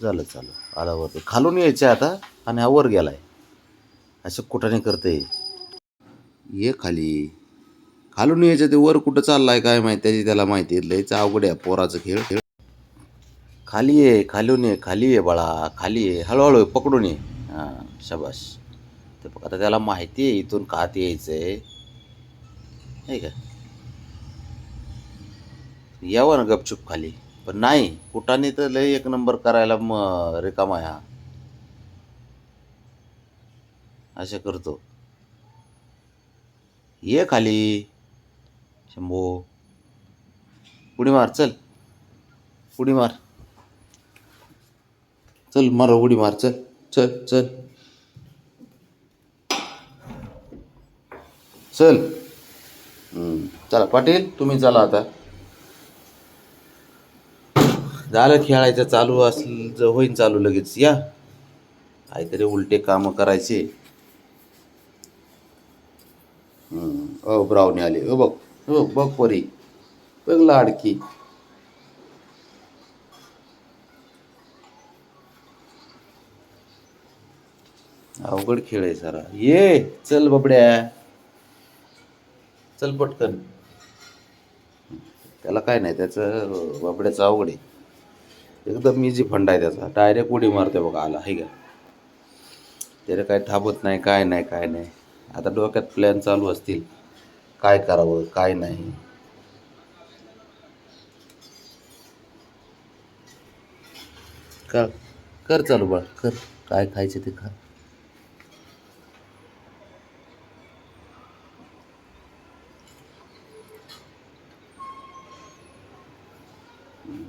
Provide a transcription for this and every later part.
झालं चालू. आला वरती खालून यायचं आहे आता आणि हा वर गेला आहे असं कुठाने करते. ये खाली. खालून यायचं ते वर कुठं चाललं आहे काय माहिती त्याची त्याला माहिती आहे. लयच अवघड आहे पोराचं खेळ. खेळ खाली ये खालून ये खाली ये बाळा खाली ये. हळूहळू पकडून ये. हां शबाश ते आता त्याला माहिती आहे इथून खात यायचं आहे का? यावं ना गपचूप खाली. पण नाही कुठाने तर लय एक नंबर करायला मग रिकामा हा. असे करतो. ये खाली. शंभो. उडी मार चल. उडी मार. चल मार उडी मार चल चल चल. चल. चला पाटील तुम्ही चला आता. झालं खेळायचं चालू असलं जर होईन चालू लगेच. या. काहीतरी उलटे कामं करायचे. हम्म, ओ ब्रावणी आले. ओ बघ. हो बघ परी. बघ लाडकी. अवघड खेळ आहे सारा. ये चल बबड्या. चल पटकन. त्याला काय नाही त्याचं बाबड्याचं अवघड आहे. एकदम इझी फंड आहे त्याचा. डायरेक्ट उडी मारते बघा आला आहे का? त्याला काय थांबत नाही काय नाही काय नाही. आता डोक्यात प्लॅन चालू असतील. काय करावं काय नाही. कर कर चालू बाळ कर. काय खायचं ते खा.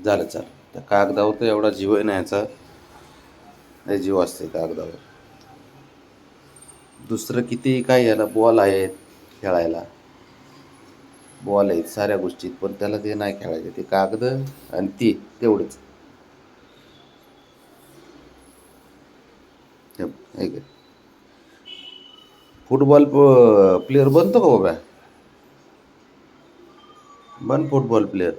झालं चाल. त्या कागदावर तर एवढा जीव आहे ना याचा. हे जीव असते कागदावर. दुसरं किती काय याला बॉल आहेत खेळायला. बॉल आहेत साऱ्या गोष्टीत पण त्याला ते नाही खेळायचे. ते कागद आणि ती तेवढंच. हे फुटबॉल प्लेअर बनतो का हो बाबा बन फुटबॉल प्लेअर.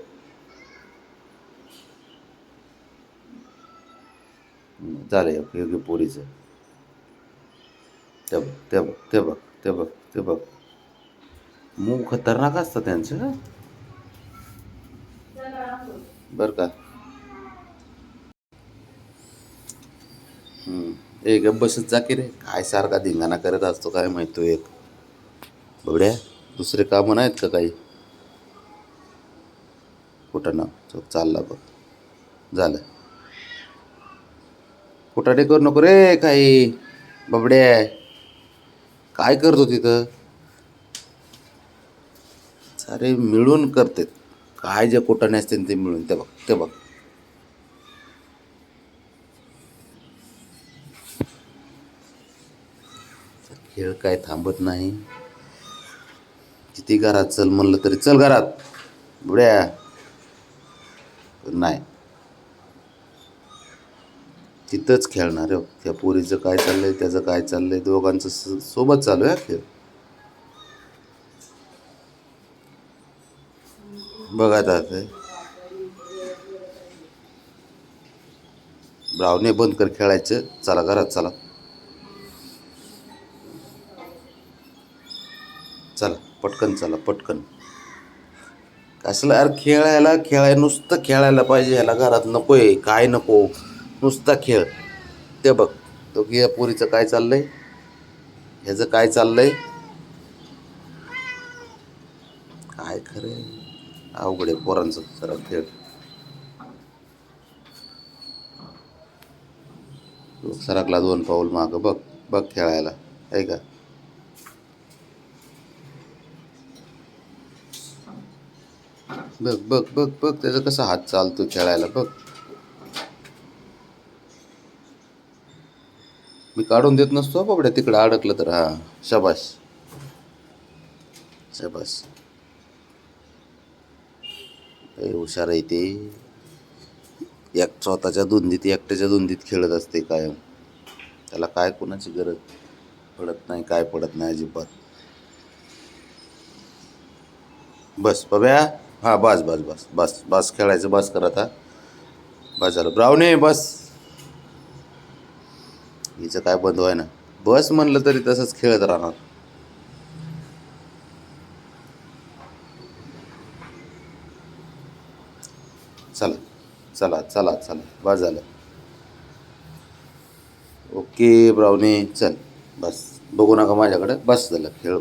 झालं योग्य पोरीचं. ते बघ ते बघ ते बघ ते बघ ते बघ. मूग खतरनाक असतं त्यांचं. बर का? एक ए गप बसत जा की रे. काय सारखा धिंगाणा करत असतो काय माहीत एक. बघड्या दुसरे कामं नाहीत का काही? कुठं ना चालला बघ. झालं. कुठाने करू नको रे काही. बबड्या. काय करतो तिथं? सारे मिळून करतात. काय जे कुठाने असते ते मिळून. ते बघ ते बघ. खेळ काय थांबत नाही. किती घरात चल म्हणलं तरी चल घरात. बुड्या पण नाही. तिथंच खेळणार आहे. त्या पोरीचं काय चाललंय त्याचं काय चाललंय दोघांचं स- सोबत चालू आहे खेळ. बघा आता ब्रावने बंद कर खेळायचं. चला घरात चला. चला पटकन चला पटकन. कसलं यार खेळायला खेळाय नुसतं खेळायला पाहिजे ह्याला घरात नको आहे काय नको? नुसता खेळ. ते बघ तो की या पोरीचं काय चाललंय? ह्याचं काय चाललंय? काय खरं अवघड आहे पोरांचं जरा खेळ. सरकला दोन पाऊल मागं. बघ बघ खेळायला. आहे का? बघ बघ बघ बघ त्याचा कसा हात चालतो खेळायला. बघ. मी काढून देत नसतो बाबड्या. तिकडे अडकलं तर हा. शबाश शबाश हुशार आहे ते. एक स्वतःच्या धुंदीत एकट्याच्या धुंदीत खेळत असते कायम. त्याला काय कोणाची गरज? पडत नाही काय पडत नाही अजिबात. बस बब्या. हा बस बस बस. बस बस. खेळायचं बस कर आता. बस झालं. ब्रावणे बस. हिचं काय बंद व्हाय ना? बस म्हणलं तरी तसंच खेळत राहणार. चला चला चला चला. बस झालं. ओके ब्राऊनी चल. बस. बघू नका माझ्याकडे. बस झालं. खेळ